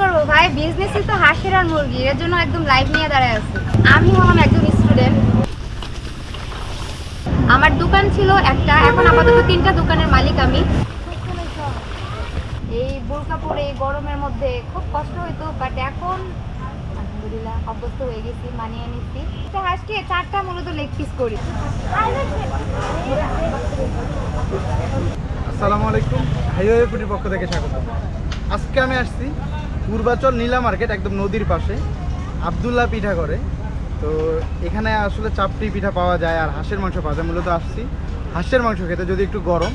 করব ভাই? বিজনেসই তো হাঁসের আর মুরগি এর জন্য একদম লাইভ নিয়ে দাঁড়ায় আছি। আমি হলাম একজন স্টুডেন্ট আমার দোকান ছিল একটা, এখন আপাতত তিনটা দোকানের মালিক আমি। এই বোরকা পরে, এই গরমের মধ্যে খুব কষ্ট হইতো বাট এখন আলহামদুলিল্লাহ অভ্যস্ত হয়ে গেছি, মানিয়ে নিচ্ছি। তো আজকে চারটা মূলত লেগ পিস করি। আসসালামু আলাইকুম। হাইওয়ে পক্ষ থেকে স্বাগত। আজকে আমি আসছি পূর্বাচল নীলা মার্কেট একদম নদীর পাশে। আবদুল্লাহ পিঠা করে। তো এখানে আসলে চাপটি পিঠা পাওয়া যায় আর হাঁসের মাংস পাওয়া যায়। মূলত আসছি হাঁসের মাংস খেতে যদি একটু গরম।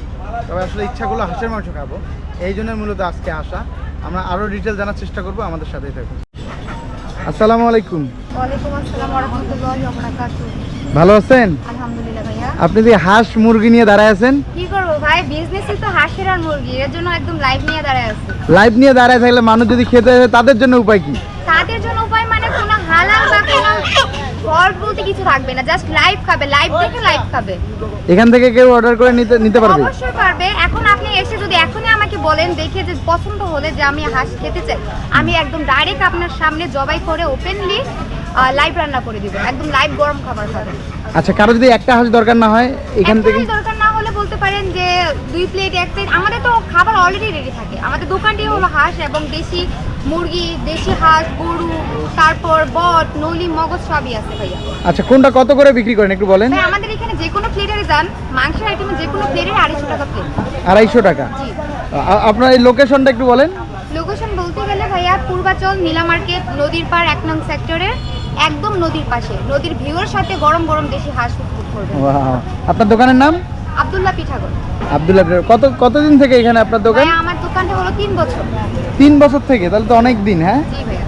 তবে আসলে ইচ্ছা করল হাঁসের মাংস খাব। এই জন্য মূলত আজকে আসা। আমরা আরও ডিটেল জানার চেষ্টা করব আমাদের সাথেই থাকুন। আসসালামু আলাইকুম। ভালো আছেন? আলহামদুলিল্লাহ ভাইয়া। আপনি যে হাঁস মুরগি নিয়ে দাঁড়ায় আছেন? কি ভাই বিজনেসই তো হাঁসের আর মুরগি এর জন্য একদম লাইভ নিয়ে দাঁড়ায় আছি। লাইভ নিয়ে দাঁড়ায় থাকলে মানুষ যদি খেতে আসে তাদের জন্য উপায় কি? তাদের জন্য উপায় মানে কোনো হালাল বা কোনো ফল বলতে কিছু থাকবে না জাস্ট লাইভ খাবে লাইভ দেখে লাইভ খাবে। এখান থেকে কেউ অর্ডার করে নিতে নিতে পারবে? অবশ্যই পারবে। এখন আপনি এসে যদি এখনই আমাকে বলেন দেখে যে পছন্দ হলে যে আমি হাঁস খেতে চাই আমি একদম ডাইরেক্ট আপনার সামনে জবাই করে ওপেনলি লাইভ রান্না করে দিব। একদম লাইভ গরম খাবার খাবেন। আচ্ছা কারও যদি একটা হাঁস দরকার না হয় এখান থেকে দরকার না বলতে পারেন যে দুই প্লেট এক প্লেট আমাদের তো খাবার অলরেডি রেডি থাকে। আমাদের দোকানটি হলো হাঁস এবং দেশি মুরগি দেশি হাঁস গরু তারপর বট নলি মগজ সবই আছে ভাইয়া। আচ্ছা কোনটা কত করে বিক্রি করেন একটু বলেন? ভাই আমাদের এখানে যে কোনো প্লেটারে যান মাংসের আইটেমে যে কোনো প্লেটের আড়াইশো টাকা প্লেট আড়াইশো টাকা? জি। আ- আপনার এই লোকেশনটা একটু বলেন। লোকেশন বলতে গেলে ভাইয়া পূর্বাচল নীলা মার্কেট নদীর পার এক নং সেক্টরের একদম নদীর পাশে। নদীর ভিউর সাথে গরম গরম দেশি হাঁস Wow. আপনার দোকানের নাম? আব্দুল্লাহ পিঠাগর আবদুল্লাহ পিঠা। কত কতদিন থেকে এখানে আপনার দোকান? আমার দোকানটা হলো তিন বছর। তিন বছর থেকে? তাহলে তো অনেক দিন হ্যাঁ? জি ভাইয়া।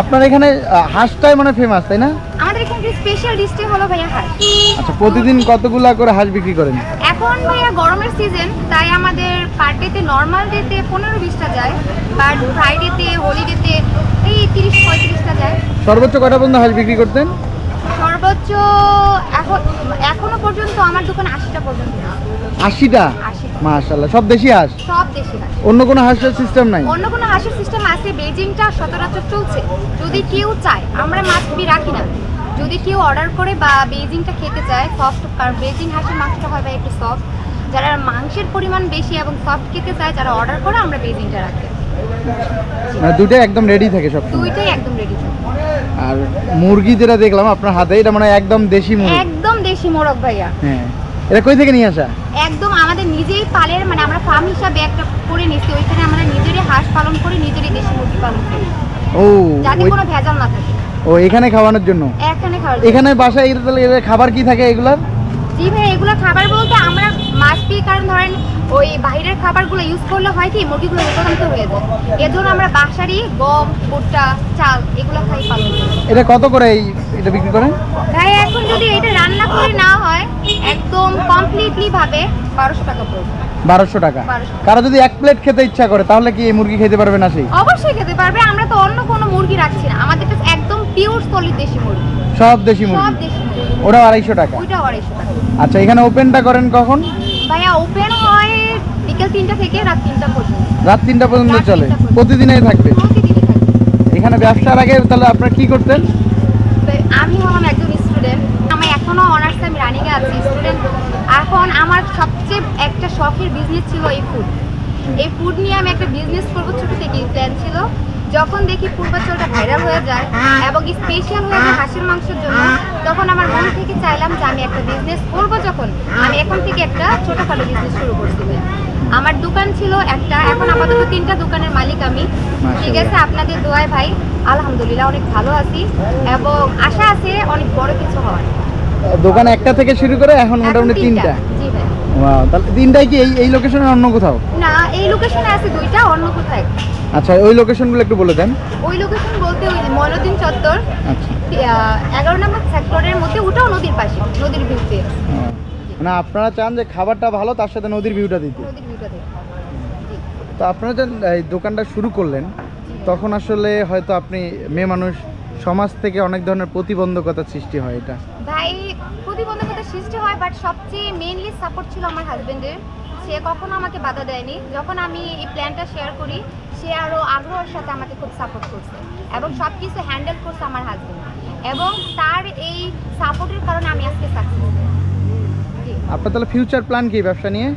আপনার এখানে হাঁসটাই মানে ফেমাস তাই না? আমাদের এখানে স্পেশাল ডিশটি হলো ভাইয়া হাঁস। আচ্ছা প্রতিদিন কতগুলা করে হাঁস বিক্রি করেন? এখন ভাইয়া গরমের সিজন তাই আমাদের পার ডেতে নর্মাল ডেতে পনেরো বিশটা যায় বাট ফ্রাইডেতে হলিডেতে এই তিরিশ পঁয়ত্রিশটা যায়। সর্বোচ্চ কটা পর্যন্ত হাঁস বিক্রি করতেন? সর্বোচ্চ এখন এখনও পর্যন্ত আমার দোকানে আশিটা পর্যন্ত আশিটা? আশি মাশাল্লাহ সব দেশি হাঁস? সব দেশি হাঁস। অন্য কোনো হাঁসের সিস্টেম নাই? অন্য কোনো হাঁসের সিস্টেম আছে বেজিংটা সচরাচর চলছে। যদি কেউ চায় আমরা মাছ বি রাখি না। যদি কেউ অর্ডার করে বা বেজিংটা খেতে চায় সফট কারণ বেজিং হাঁসের মাংসটা হয় ভাই একটু সফট যারা মাংসের পরিমাণ বেশি এবং সফট খেতে চায় যারা অর্ডার করে আমরা বেজিংটা রাখি। দুটোই একদম রেডি থাকে সব দুইটাই একদম রেডি আর মুরগি যেটা দেখলাম আপনার হাতে এটা মানে একদম দেশি মুরগি। একদম দেশি মোরগ ভাইয়া। হ্যাঁ। এটা কই থেকে নিয়ে আসা? একদম আমাদের নিজেই পালের মানে আমরা ফার্ম হিসাবে একটা করে নিচ্ছি ওইখানে আমরা নিজেরই হাঁস পালন করি নিজেরই দেশি মুরগি পালন করি। ও যাতে কোনো ভেজাল না থাকে। ও এখানে খাওয়ানোর জন্য? এখানে খাওয়ার এখানে বাসায় এর তাহলে এর খাবার কি থাকে এগুলার? জি ভাই এগুলো খাবার বলতে আমরা মাছ পিয়ে কারণ ধরেন ওই বাইরের খাবারগুলো ইউজ করলে হয় কি মুরগিগুলো রোগাক্রান্ত হয়ে যায়। এর জন্য আমরা বাসারই গম ভুট্টা চাল এগুলো খাই পালন করি। এটা কত করে এই এটা বিক্রি করেন? ভাই এখন যদি এটা রান্না করে না হয় একদম কমপ্লিটলি ভাবে বারোশো টাকা পড়বে। বারোশো টাকা। কারও যদি এক প্লেট খেতে ইচ্ছা করে তাহলে কি এই মুরগি খেতে পারবে না সেই অবশ্যই খেতে পারবে আমরা তো অন্য কোনো মুরগি রাখছি না। আমাদের তো একদম পিওর সলিড দেশি মুরগি। সব দেশি সব মুরগি। ওটা আড়াইশো টাকা? ওইটা আড়াইশো টাকা। আচ্ছা এখানে ওপেনটা করেন কখন? ভাইয়া ওপেন বিকেল তিনটা থেকে রাত তিনটা পর্যন্ত। রাত তিনটা পর্যন্ত চলে? প্রতিদিনই থাকবে? এখানে ব্যবসার আগে তাহলে আপনারা কি করতেন? আমি হলাম একজন স্টুডেন্ট আমি এখনও অনার্সে আমি রানিংয়ে আছি। স্টুডেন্ট এখন আমার সবচেয়ে একটা শখের বিজনেস ছিল এই ফুড এই ফুড নিয়ে আমি একটা বিজনেস করব ছোটো থেকেই প্ল্যান ছিল। যখন দেখি পূর্বাচলটা ভাইরাল হয়ে যায় এবং স্পেশাল হয়ে যায় হাঁসের মাংসের জন্য তখন আমার মন থেকে চাইলাম যে আমি একটা বিজনেস করব যখন। আমি এখন থেকে একটা ছোটোখাটো বিজনেস শুরু করছি। আমার দোকান ছিল একটা এখন আপাতত তিনটা দোকানের মালিক আমি। ঠিক আছে আপনাদের দোয়ায় ভাই আলহামদুলিল্লাহ অনেক ভালো আছি এবং আশা আছে অনেক বড় কিছু হওয়ার। দোকান একটা থেকে শুরু করে এখন মোটামুটি তিনটা। জি ভাই। Wow, তাহলে তিনটাই কি এই এই লোকেশনে অন্য কোথাও? না এই লোকেশনে আছে দুইটা অন্য কোথায়? আচ্ছা ওই লোকেশনগুলো একটু বলে দেন। ওই লোকেশন বলতে ওই ময়নদিন চত্বর আচ্ছা। এগারো নম্বর সেক্টরের মধ্যে ওটাও নদীর পাশে নদীর ভিউতে। মানে আপনারা চান যে খাবারটা ভালো তার সাথে নদীর ভিউটা দিতে। তো আপনারা যখন এই দোকানটা শুরু করলেন তখন আসলে হয়তো আপনি মেয়ে মানুষ সমাজ থেকে অনেক ধরনের প্রতিবন্ধকতার সৃষ্টি হয় এটা। ভাই প্রতিবন্ধকতা সৃষ্টি হয় বাট সবচেয়ে মেইনলি সাপোর্ট ছিল আমার হাজবেন্ডের সে কখনো আমাকে বাধা দেয়নি। যখন আমি এই প্ল্যানটা শেয়ার করি সে আরও আগ্রহের সাথে আমাকে খুব সাপোর্ট করছে এবং সব কিছু হ্যান্ডেল করছে আমার হাজবেন্ড এবং তার এই সাপোর্টের কারণে আমি আজকে সাকসেস আপনার তাহলে ফিউচার প্ল্যান কি ব্যবসা নিয়ে?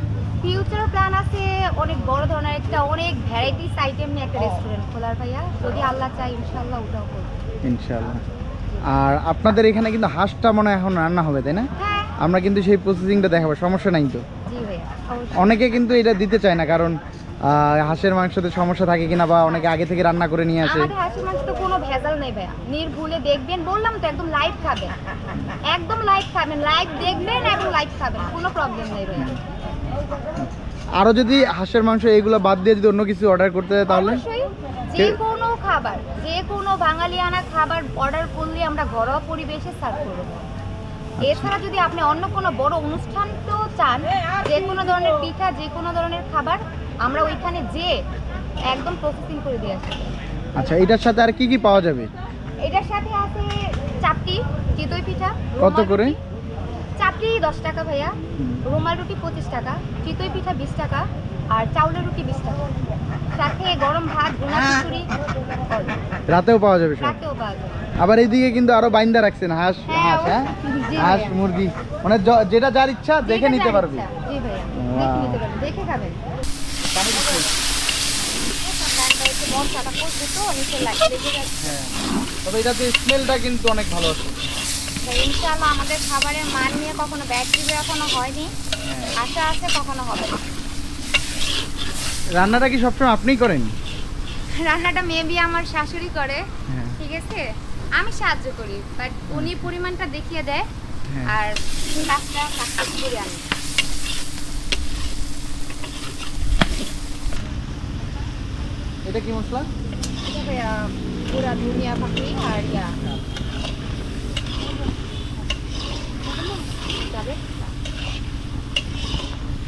ফিউচার প্ল্যান আছে অনেক বড় ধরনের একটা অনেক ভ্যারাইটিস আইটেম নিয়ে একটা রেস্টুরেন্ট খোলার ভাইয়া। যদি আল্লাহ চায় ইনশাআল্লাহ ওটাও করব। ইনশাআল্লাহ। আর আপনাদের এখানে কিন্তু হাঁসটা মনে হয় এখন রান্না হবে তাই না? হ্যাঁ। আমরা কিন্তু সেই প্রসেসিংটা দেখাবো সমস্যা নাই তো। অনেকে কিন্তু এটা দিতে চায় না কারণ হাঁসের মাংসতে সমস্যা থাকে কিনা বা অনেকে আগে থেকে রান্না করে নিয়ে আসে? আমাদের হাসির মাংস তো কোনো ভেজাল নেই ভাইয়া। নির্ভুলে দেখবেন বললাম তো একদম লাইভ খাবেন। একদম লাইভ খাবেন লাইভ দেখবেন এবং লাইভ খাবেন কোনো প্রবলেম নেই ভাইয়া। আরও যদি হাঁসের মাংস এগুলো বাদ দিয়ে যদি অন্য কিছু অর্ডার করতে হয় তাহলে? যে কোনো খাবার যে কোনো বাঙালিয়ানা খাবার অর্ডার করলে আমরা ঘরোয়া পরিবেশে সার্ভ করব। এছাড়া যদি আপনি অন্য কোনো বড় অনুষ্ঠান তো চান যে কোনো ধরনের পিঠা যে কোনো ধরনের খাবার আমরা ওইখানে যে একদম প্রসেসিং করে দিয়ে আসি। আচ্ছা এটার সাথে আর কি কি পাওয়া যাবে? এটার সাথে আছে চাপটি চিতই পিঠা কত করে? চাপটি দশ টাকা ভাইয়া। রুমাল রুটি পঁচিশ টাকা চিতই পিঠা বিশ টাকা আর চাউলের রুটি বিশ টাকা। সাথে গরম ভাত ভুনা খিচুড়ি। রাতেও পাওয়া যাবে রাতেও পাওয়া যায় আবার এইদিকে কিন্তু আরও বাইন্দা রাখছেন হাঁস হ্যাঁ, হাঁস হ্যাঁ? হাঁস মুরগি। মানে যেটা যার ইচ্ছা দেখে নিতে পারবে। জি ভাইয়া। দেখে নিতে পারবে। দেখে খাবেন। তবে এটাতে স্মেলটা কিন্তু অনেক ভালো আছে। ইনশাআল্লাহ আমাদের খাবারের মান নিয়ে কখনো দিবে এখনও হয়নি। হ্যাঁ। আশা আছে কখনো হবে না। রান্নাটা কি সবসময় আপনিই করেন? রান্নাটা মেবি আমার শাশুড়ি করে হ্যাঁ। ঠিক আছে? আমি সাহায্য করি বাট উনি পরিমাণটা দেখিয়ে দেয় হ্যাঁ। আর কাজটা সাকসেস করি আমি এটা কি মশলা? এটা ভাইয়া পুরা ধনিয়া পাখি আর ইয়া।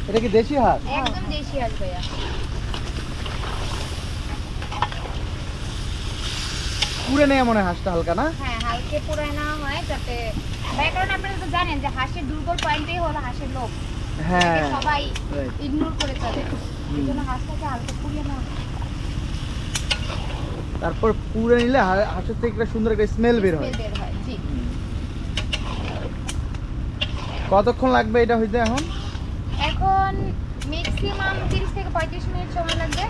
এটা কি দেশি হাঁস? একদম দেশি হাঁস ভাইয়া। পুড়ে নেয় মনে হাঁসটা হালকা না? হ্যাঁ হালকে পুরাই নেওয়া হয় যাতে ভাই কারণ আপনারা তো জানেন যে হাঁসের দুর্বল পয়েন্টই হলো হাঁসের লোভ। হ্যাঁ সবাই. ইগনোর করে চলে। এই জন্য হাঁসটাকে হালকা পুড়িয়ে নেওয়া হয়। তারপর পুড়ে নিলে হাঁসের থেকে একটা সুন্দর একটা স্মেল বের হয়। কতক্ষণ লাগবে এটা হইতে এখন? এখন ম্যাক্সিমাম তিরিশ থেকে পঁয়ত্রিশ মিনিট সময় লাগবে।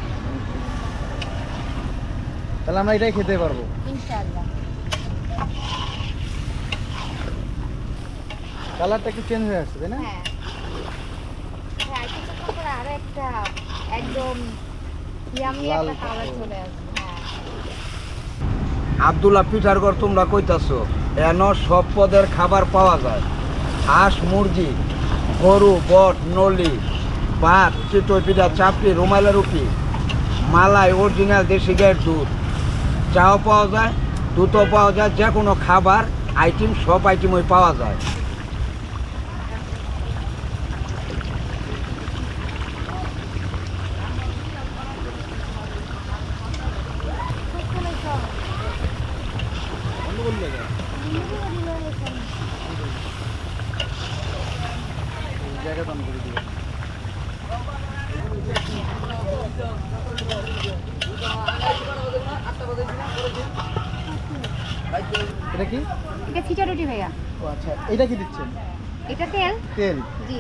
তাহলে আমরা এটাই খেতে পারব। ইনশাআল্লাহ। কালারটা একটু চেঞ্জ হয়ে আসছে তাই না? হ্যাঁ। আর কিছুক্ষণ পরে আরও একটা একদম ইয়ামি একটা কালার। চলে আসবে। হ্যাঁ আবদুল্লাহ পিঠার ঘর তোমরা কইতাছ, এন সব পদের খাবার পাওয়া যায়। হাঁস, মুরগি, গরু, বট, নলি, ভাত, চিতই পিঠা, চাপড়ি, রুমালের রুটি, মালাই, অরিজিনাল দেশি গায়ের দুধ। চাও পাওয়া যায়, দুধও পাওয়া যায় যে কোনো খাবার, আইটেম, সব আইটেমই পাওয়া যায় জায়গা দাম করে দিবে এটা কি এটা ছিটা রুটি ভাইয়া ও আচ্ছা এটা কি দিচ্ছেন? এটা তেল? তেল। জি।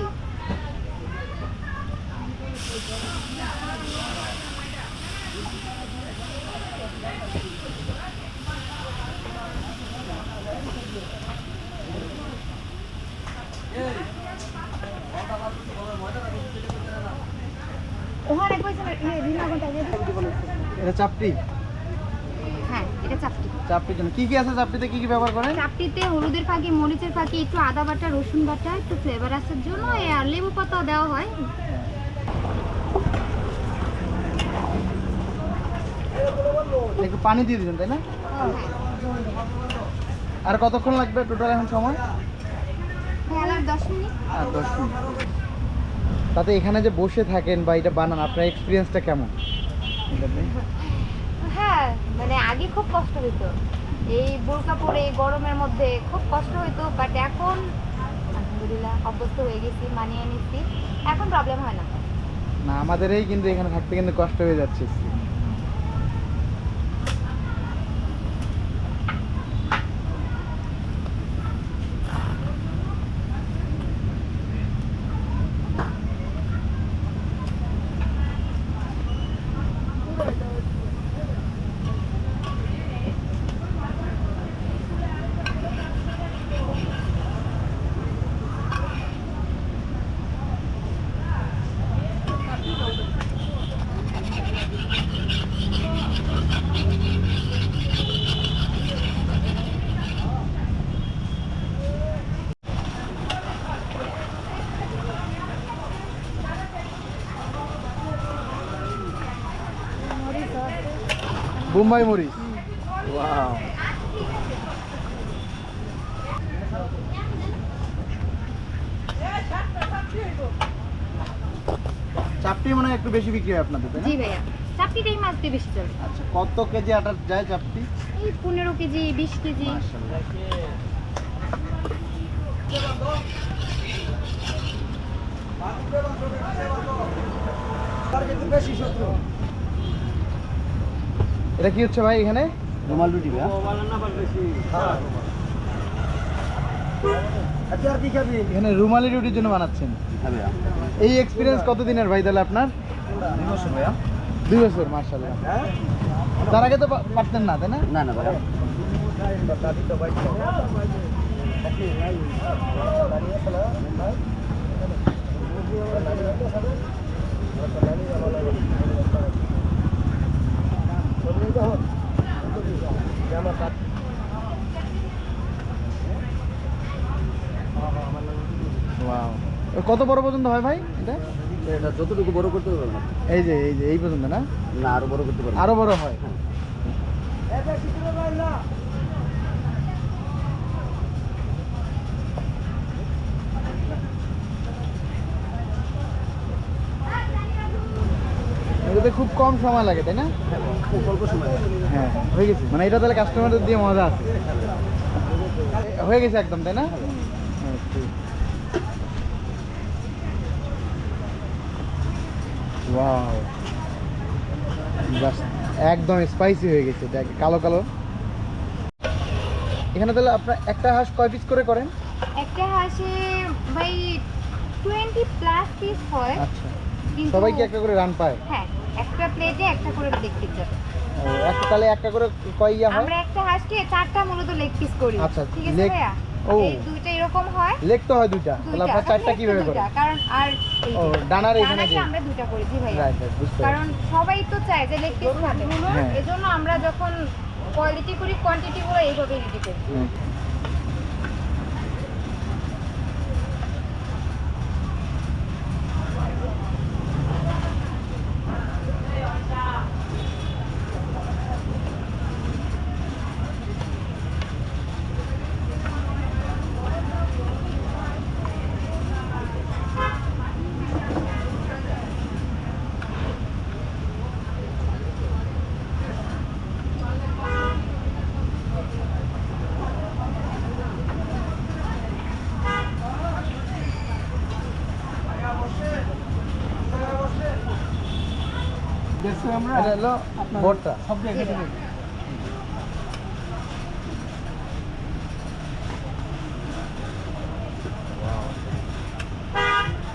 ওখানে কইছে ইয়ে এটা চাপটি? এটা চাপটি। চাপটির জন্য। কি কি আছে চাপটিতে? কি কি ব্যবহার করেন? চাপটিতে হলুদের ফাঁকি মরিচের ফাঁকি একটু আদা বাটা রসুন বাটা একটু ফ্লেভার আসার জন্য। আর লেবু পাতাও দেওয়া হয়। একটু পানি দিয়ে দিবেন তাই না? হ্যাঁ। আর কতক্ষণ লাগবে টোটাল এখন সময়? হ্যাঁ আর দশ মিনিট। তাতে এখানে যে বসে থাকেন বা এটা বানান আপনার এক্সপিরিয়েন্সটা কেমন? মানে আগে খুব কষ্ট হইতো। এই বোরকা পরে এই গরমের মধ্যে খুব কষ্ট হইতো বাট এখন আলহামদুলিল্লাহ অভ্যস্ত হয়ে গেছি, মানিয়ে নিচ্ছি। এখন প্রবলেম হয় না। না আমাদেরই কিন্তু এখানে থাকতে কিন্তু কষ্ট হয়ে যাচ্ছে। বোম্বাই মরিচ। ওয়াও চাপটি মনে হয় একটু বেশি বিক্রি হয় আপনাদের তাই না? জি ভাইয়া চাপটিটাই মাছ দিয়ে বেশি চলে। আচ্ছা কত কেজি আটা যায় চাপটি? এই পনেরো কেজি বিশ কেজি। মাশাআল্লাহ। এটা কি হচ্ছে ভাই এখানে? রুমাল রুটি ভাইয়া আচ্ছা কি খাবি? এখানে রুমালি রুটির জন্য বানাচ্ছেন। হ্যাঁ এই এক্সপিরিয়েন্স কতদিনের ভাই তাহলে আপনার? দুই বছর মার্শাল্লাহ তার আগে তো পারতেন না তাই না? না না Wow. কত বড় পর্যন্ত হয় ভাই এটা? এটা যতটুকু বড় করতে পারব না। এই যে এই যে এই পর্যন্ত না? না আরও বড় করতে পারব। আরও বড় হয়। এটাতে খুব কম সময় লাগে তাই না? অল্প সময় হ্যাঁ হয়ে গেছে। মানে এটা তাহলে কাস্টমারদের দিয়ে মজা আছে। হয়ে গেছে একদম তাই না? একদম স্পাইসি হয়ে গেছে দেখ কালো কালো। এখানে তাহলে আপনার একটা হাঁস কয় পিস করে করেন? একটা হাঁসে ভাই টোয়েন্টি প্লাস পিস হয়। আচ্ছা। সবাই কি একটা করে রান পায়? হ্যাঁ একটা প্লেটে একটা করে লেগ পিস যাবে একটা তাহলে একটা করে কয় ইয়া হয়? আমরা একটা হাঁসকে চারটা মূলত লেগ পিস করি। আচ্ছা, ঠিক আছে ভাইয়া? ও। দুইটা এরকম হয়। লেগ তো হয় দুইটা। তাহলে চারটা কীভাবে করে কারণ আর ও ডানার এখানে যে আমরা দুইটা করি জি ভাইয়া। রাইট রাইট বুঝতে কারণ সবাই তো চায় যে লেগ পিস খাবে হ্যাঁ। এজন্য আমরা যখন কোয়ালিটি করি কোয়ান্টিটি গুলো এইভাবে রেডি করি। হুম। এটা হলো ভর্তা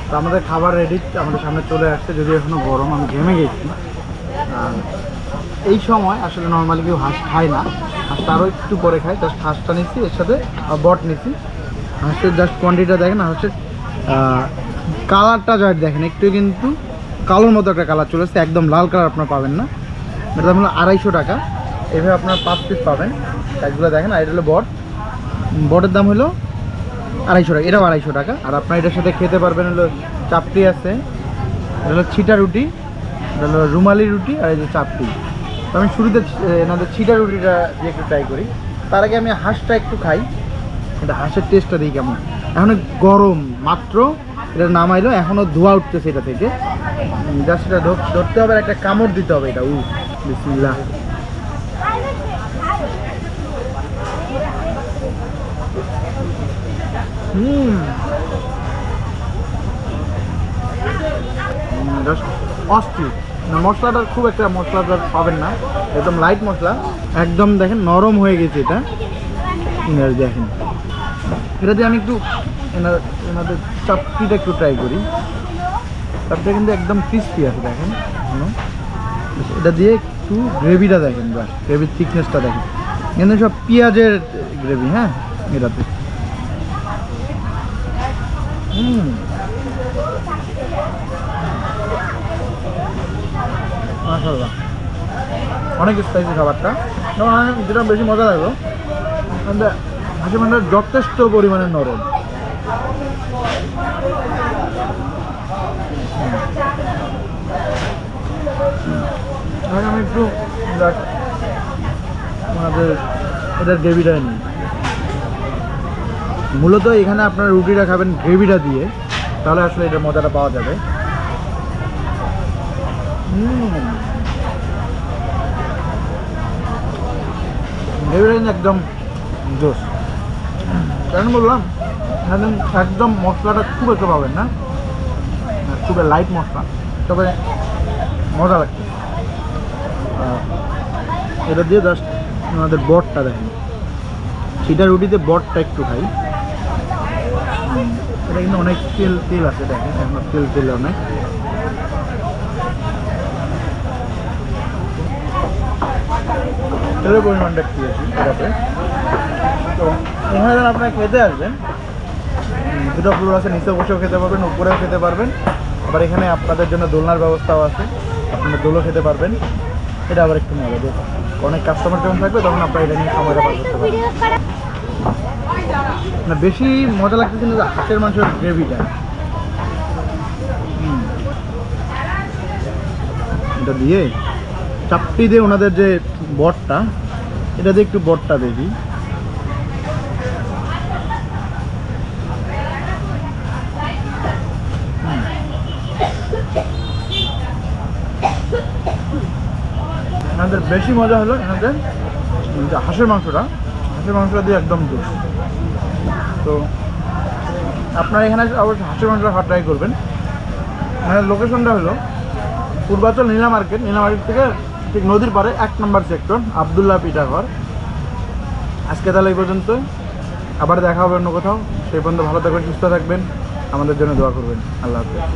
তো আমাদের খাবার রেডি আমাদের সামনে চলে আসছে যদি এখনও গরম আমি ঘেমে গেছি। আর এই সময় আসলে নর্মালি কেউ হাঁস খায় না। হাঁসটা আরও একটু পরে খায় জাস্ট হাঁসটা নিচ্ছি এর সাথে বট নিচ্ছি হাঁসের জাস্ট কোয়ান্টিটিটা দেখেন হাঁসের কালারটা যা দেখেন একটু কিন্তু কালোর মতো একটা কালার চলে আসছে একদম লাল কালার আপনার পাবেন না। এটা হলো আড়াইশো টাকা। এভাবে আপনার পাঁচ পিস পাবেন। এগুলো দেখেন, আর এটা হলো বট। বটের দাম হলো আড়াইশো টাকা, এটাও আড়াইশো টাকা। আর আপনার এটার সাথে খেতে পারবেন হলো চাপটি আছে। এটা হলো ছিটা রুটি, এটা হলো রুমালি রুটি, আর এই যে চাপটি। তো আমি শুরুতে এনাদের ছিটা রুটিটা দিয়ে একটু ট্রাই করি। তার আগে আমি হাঁসটা একটু খাই। এটা হাঁসের টেস্টটা দিই কেমন। এখন গরম মাত্র। এটা নামাইলো এখনও ধোয়া উঠতেছে এটা থেকে। জাস্ট এটা ধর- ধরতে হবে একটা কামড় দিতে হবে এটা উ বিসমিল্লাহ। হুম। জাস্ট অস্থির। মশলাটা খুব একটা মশলাদার পাবেন না, একদম লাইট মশলা। একদম দেখেন নরম হয়ে গেছে এটা। দেখেন। এটা দিয়ে আমি একটু এনাদের চাপটিটা একটু ট্রাই করি। চাপটা কিন্তু একদম ক্রিস্পি আছে, দেখেন। এটা দিয়ে একটু গ্রেভিটা দেখেন বাস গ্রেভির থিকনেসটা দেখেন। কিন্তু সব পেঁয়াজের গ্রেভি হ্যাঁ এটাতে। হুম। অনেক স্পাইসি খাবারটা। যেটা বেশি মজা লাগল যথেষ্ট পরিমাণে নরম। এখন আমি একটু আমাদের এটার গ্রেভিটা নিই। মূলত এখানে আপনারা রুটিটা খাবেন গ্রেভিটা দিয়ে, তাহলে আসলে এটার মজাটা পাওয়া যাবে। একদম জোস। কেন বললাম? একদম মশলাটা খুব একটা পাবেন না। খুবই লাইট মশলা, তবে মজা লাগছে এটা দিয়ে জাস্ট আমাদের বটটা দেখেন। সেটা রুটিতে বটটা একটু খাই। এটা কিন্তু অনেক তেল তেল আছে দেখেন, এখন তেল তেল অনেক তেলের পরিমাণটা একটু বেশি এটাতে তো এখানে যখন আপনারা খেতে আসবেন দুটো ফ্লোর আছে, নিচে বসেও খেতে পারবেন, উপরেও খেতে পারবেন। আবার এখানে আপনাদের জন্য দোলনার ব্যবস্থাও আছে, আপনারা দোলও খেতে পারবেন। এটা আবার একটু মজা দেখুন অনেক কাস্টমার যখন থাকবে, তখন আপনারা এটা নিয়ে সময়টা পার করতে পারবেন। না, বেশি মজা লাগছে কিন্তু হাতের মাংসের গ্রেভিটা। এটা দিয়ে চাপটি দিয়ে ওনাদের যে বটটা, এটা দিয়ে একটু বটটা দিয়ে বেশি মজা হলো এনাদের, যে হাঁসের মাংসটা। হাঁসের মাংসটা দিয়ে একদম জোস তো আপনারা এখানে অবশ্যই হাঁসের মাংসটা খাওয়া ট্রাই করবেন। এখানে লোকেশনটা হলো পূর্বাচল নীলা মার্কেট। নীলা মার্কেট থেকে ঠিক নদীর পাড়ে এক নম্বর সেক্টর আবদুল্লাহ পিঠাঘর আজকে তাহলে এই পর্যন্ত। আবার দেখা হবে অন্য কোথাও। সেই পর্যন্ত ভালো থাকবেন, সুস্থ থাকবেন। আমাদের জন্য দোয়া করবেন। আল্লাহ হাফেজ।